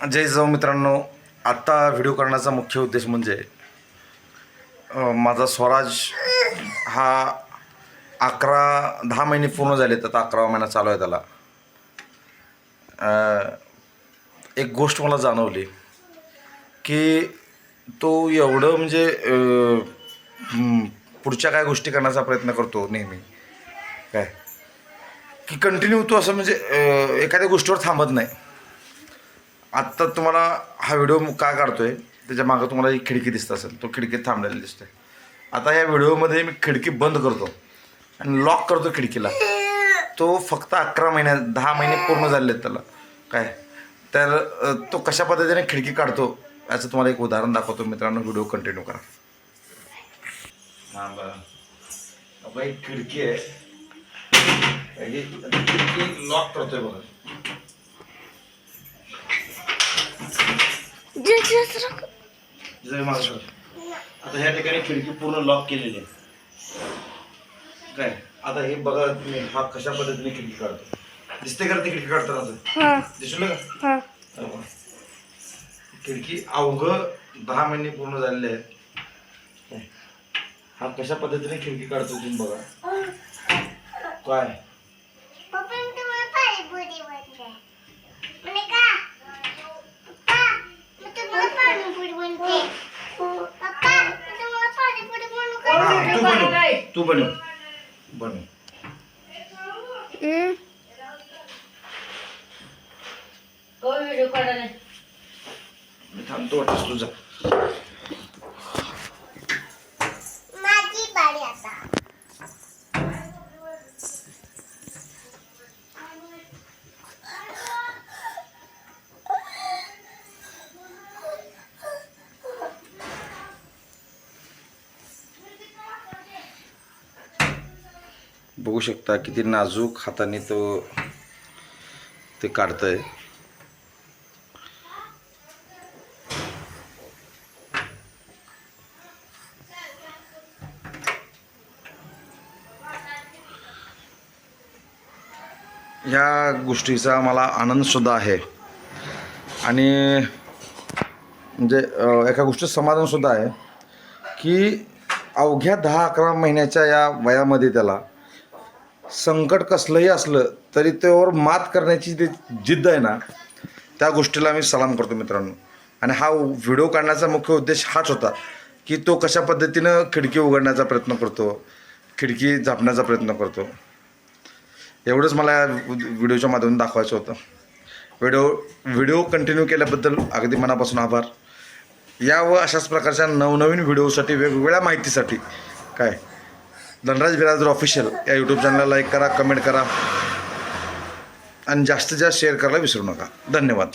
जय जाऊ मित्रांनो आत्ता व्हिडिओ करण्याचा मुख्य उद्देश म्हणजे माझा स्वराज हा अकरा दहा महिने पूर्ण झाले तर अकरावा महिना चालू आहे त्याला. एक गोष्ट मला जाणवली की तो एवढं म्हणजे पुढच्या काय गोष्टी करण्याचा प्रयत्न करतो नेहमी. काय? की कंटिन्यू तो असं म्हणजे एखाद्या गोष्टीवर थांबत नाही. आत्ता तुम्हाला हा व्हिडिओ का आहे त्याच्या मागं तुम्हाला एक खिडकी दिसत असेल. तो खिडकीत थांबलेला दिसतोय. आता या व्हिडिओमध्ये मी खिडकी बंद करतो आणि लॉक करतो खिडकीला. तो फक्त अकरा महिन्यात दहा महिने पूर्ण झालेले आहेत त्याला. काय? तर तो कशा पद्धतीने खिडकी काढतो याचं तुम्हाला एक उदाहरण दाखवतो. मित्रांनो व्हिडिओ कंटिन्यू करा. हां बरं एक खिडकी आहे. खिडकी लॉक करतोय बघा. आता ह्या ठिकाणी खिडकी पूर्ण लॉक केलेली आहे. काय? आता हे बघा तुम्ही हा कशा पद्धतीने खिडकी काढतो. दिसते का ती खिडकी काढताना दिसलं का? हा. खिडकी अवघ दहा महिने पूर्ण झालेले आहेत? हा कशा पद्धतीने खिडकी काढतो तुम्ही बघा. काय? तू बनव. बनव. मी थांबतो वाटस तुझा माझी बारी आता बघू शकता किती नाजूक हाताने तो ते काढतंय. ह्या गोष्टीचा मला आनंदसुद्धा आहे. आणि म्हणजे एका गोष्टीत समाधानसुद्धा आहे की अवघ्या दहा अकरा महिन्याच्या या वयामध्ये त्याला संकट कसलंही असलं तरी त्यावर मात करण्याची जी जिद्द आहे ना त्या गोष्टीला मी सलाम करतो मित्रांनो. आणि हा व्हिडिओ काढण्याचा मुख्य उद्देश हाच होता की तो कशा पद्धतीनं खिडकी उघडण्याचा प्रयत्न करतो खिडकी झापण्याचा प्रयत्न करतो. एवढंच मला या व्हिडिओच्या माध्यमातून दाखवायचं होतं. व्हिडिओ व्हिडिओ कंटिन्यू केल्याबद्दल अगदी मनापासून आभार. या व अशाच प्रकारच्या नवनवीन व्हिडिओसाठी वेगवेगळ्या माहितीसाठी. काय? धनराज बिराजदार ऑफिशियल या यूट्यूब चॅनलला लाईक करा कमेंट करा. आणि जास्तीत जास्त शेअर करायला विसरू नका. धन्यवाद.